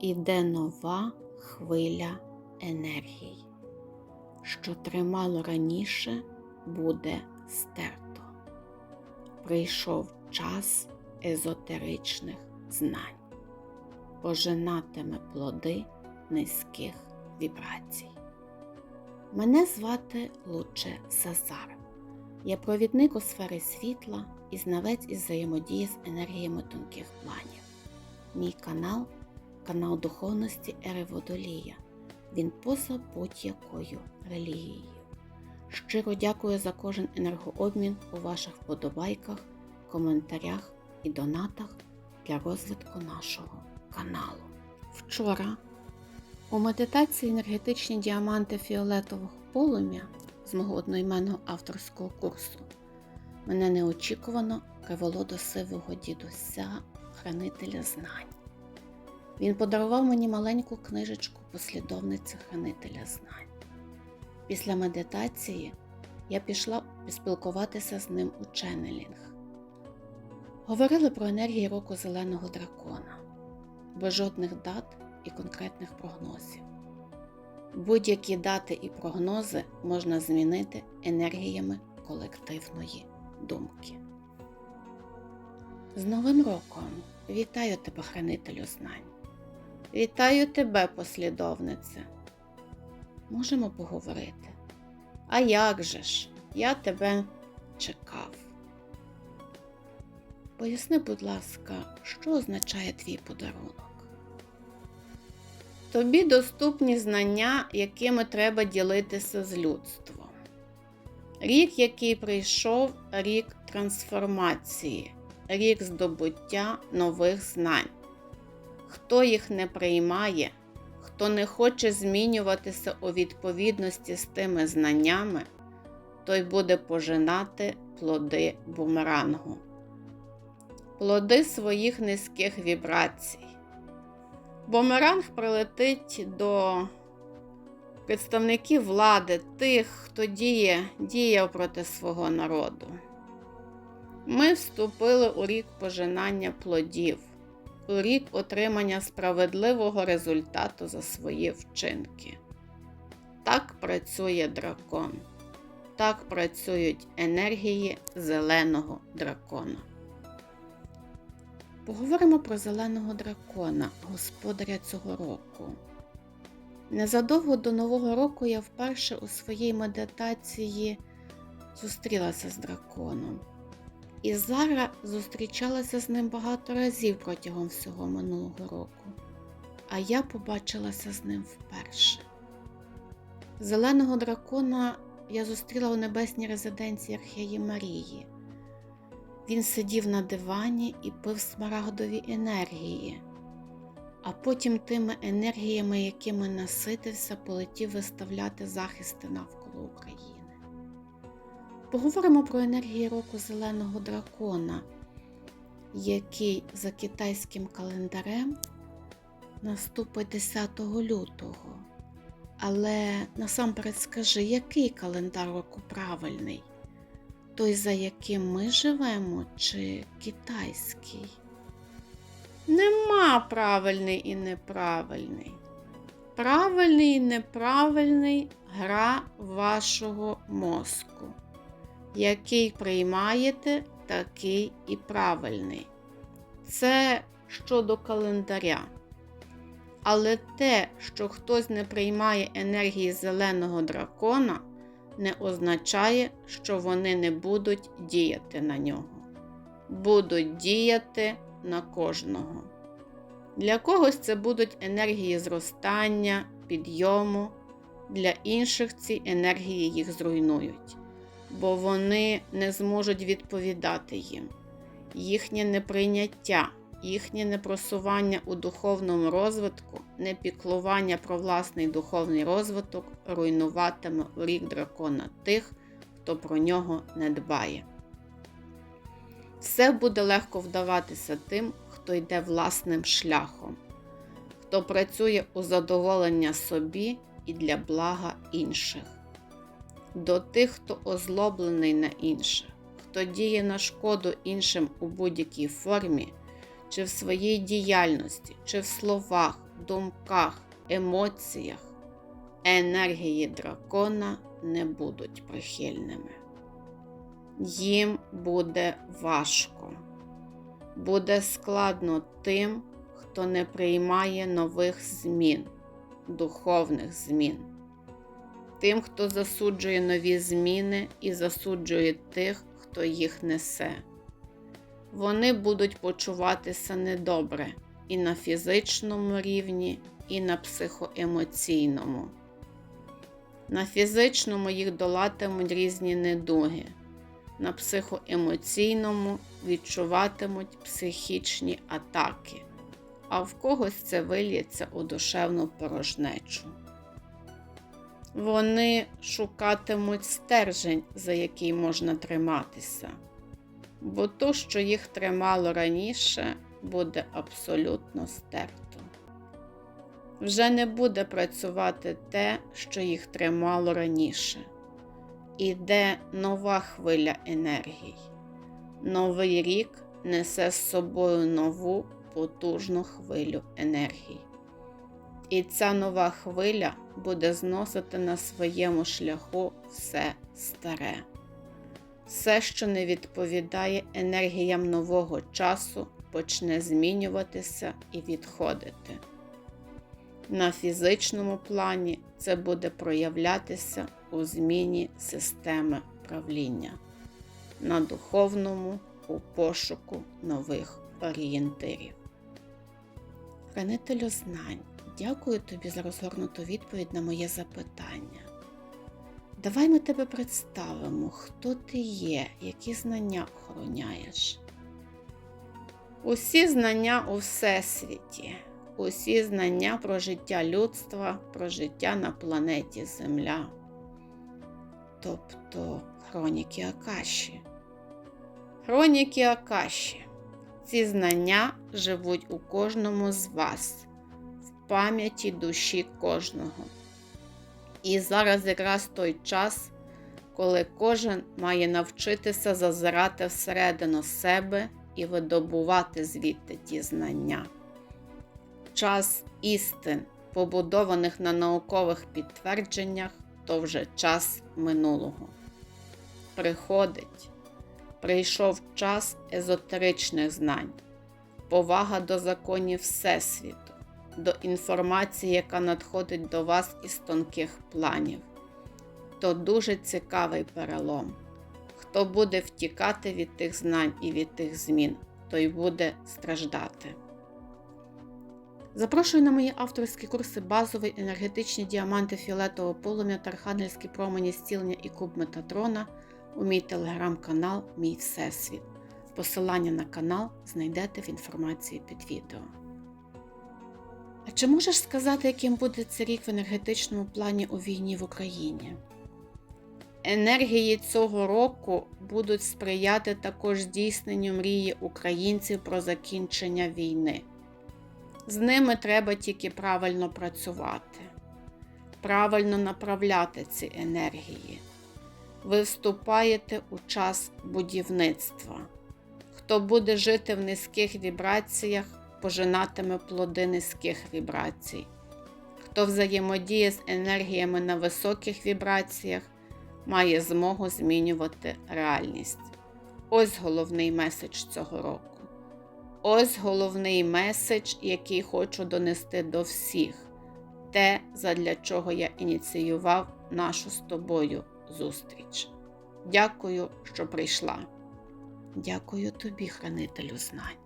іде нова хвиля енергії. Що тримало раніше, буде стерто. Прийшов час езотеричних знань, пожинатиме плоди низьких вібрацій. Мене звати Луче Сазар. Я провідник у сфері світла і знавець із взаємодії з енергіями тонких планів. Мій канал канал духовності Ери Водолія. Він поза будь-якою релігією. Щиро дякую за кожен енергообмін у ваших вподобайках, коментарях і донатах для розвитку нашого каналу. Вчора у медитації енергетичні діаманти фіолетового полум'я з мого одноіменного авторського курсу мене неочікувано привело до сивого дідуся, хранителя знань. Він подарував мені маленьку книжечку послідовниці хранителя знань. Після медитації я пішла поспілкуватися з ним у ченнелінг. Говорили про енергії року зеленого дракона, без жодних дат і конкретних прогнозів. Будь-які дати і прогнози можна змінити енергіями колективної думки. З Новим роком вітаю тебе, хранителю знань. Вітаю тебе, послідовнице. Можемо поговорити. А як же ж? Я тебе чекав. Поясни, будь ласка, що означає твій подарунок? Тобі доступні знання, якими треба ділитися з людством. Рік, який прийшов, рік трансформації, рік здобуття нових знань. Хто їх не приймає, хто не хоче змінюватися у відповідності з тими знаннями, той буде пожинати плоди бумерангу, плоди своїх низьких вібрацій. Бумеранг прилетить до представників влади, тих, хто діє, діяв проти свого народу. Ми вступили у рік пожинання плодів, рік отримання справедливого результату за свої вчинки. Так працює дракон, так працюють енергії зеленого дракона. Поговоримо про зеленого дракона, господаря цього року. Незадовго до Нового року я вперше у своїй медитації зустрілася з драконом. І зараз зустрічалася з ним багато разів протягом всього минулого року, а я побачилася з ним вперше. Зеленого дракона я зустріла у небесній резиденції Археї Марії. Він сидів на дивані і пив смарагдові енергії, а потім тими енергіями, якими наситився, полетів виставляти захисти навколо України. Поговоримо про енергії року зеленого дракона, який за китайським календарем наступить 10 лютого. Але насамперед скажи, який календар року правильний? Той, за яким ми живемо, чи китайський? Нема правильний і неправильний. Правильний і неправильний гра вашого мозку. Який приймаєте, такий і правильний. Це щодо календаря. Але те, що хтось не приймає енергії зеленого дракона, не означає, що вони не будуть діяти на нього. Будуть діяти на кожного. Для когось це будуть енергії зростання, підйому, для інших ці енергії їх зруйнують, бо вони не зможуть відповідати їм. Їхнє неприйняття, їхнє непросування у духовному розвитку, непіклування про власний духовний розвиток руйнуватиме у рік дракона тих, хто про нього не дбає. Все буде легко вдаватися тим, хто йде власним шляхом, хто працює у задоволення собі і для блага інших, до тих, хто озлоблений на інших, хто діє на шкоду іншим у будь-якій формі, чи в своїй діяльності, чи в словах, думках, емоціях. Енергії дракона не будуть прихильними. Їм буде важко, буде складно тим, хто не приймає нових змін, духовних змін, тим, хто засуджує нові зміни і засуджує тих, хто їх несе. Вони будуть почуватися недобре і на фізичному рівні, і на психоемоційному. На фізичному їх долатимуть різні недуги, на психоемоційному відчуватимуть психічні атаки, а в когось це вильється у душевну порожнечу. Вони шукатимуть стержень, за який можна триматися, бо то, що їх тримало раніше, буде абсолютно стерто. Вже не буде працювати те, що їх тримало раніше. Іде нова хвиля енергій. Новий рік несе з собою нову потужну хвилю енергії. І ця нова хвиля буде зносити на своєму шляху все старе, все, що не відповідає енергіям нового часу, почне змінюватися і відходити. На фізичному плані це буде проявлятися у зміні системи правління, на духовному у пошуку нових орієнтирів. Хранителю знань, дякую тобі за розгорнуту відповідь на моє запитання. Давай ми тебе представимо, хто ти є, які знання охороняєш. Усі знання у Всесвіті усі знання про життя людства, про життя на планеті Земля, тобто хроніки Акаші. Хроніки Акаші. Ці знання живуть у кожному з вас, пам'яті душі кожного. І зараз якраз той час, коли кожен має навчитися зазирати всередину себе і видобувати звідти ті знання час істин, побудованих на наукових підтвердженнях, то вже час минулого. Приходить, прийшов час езотеричних знань, повага до законів Всесвіту, до інформації, яка надходить до вас із тонких планів. То дуже цікавий перелом. Хто буде втікати від тих знань і від тих змін, той буде страждати. Запрошую на мої авторські курси базовий енергетичні діаманти фіолетового полум'я та архангельські промені зцілення і куб Метатрона у мій телеграм-канал Мій Всесвіт. Посилання на канал знайдете в інформації під відео. А чи можеш сказати, яким буде цей рік в енергетичному плані у війні в Україні? Енергії цього року будуть сприяти також здійсненню мрії українців про закінчення війни. З ними треба тільки правильно працювати, правильно направляти ці енергії. Ви вступаєте у час будівництва. Хто буде жити в низьких вібраціях, пожинатиме плоди низьких вібрацій. Хто взаємодіє з енергіями на високих вібраціях, має змогу змінювати реальність. Ось головний меседж цього року. Ось головний меседж, який хочу донести до всіх, те, задля чого я ініціював нашу з тобою зустріч. Дякую, що прийшла. Дякую тобі, хранителю знань.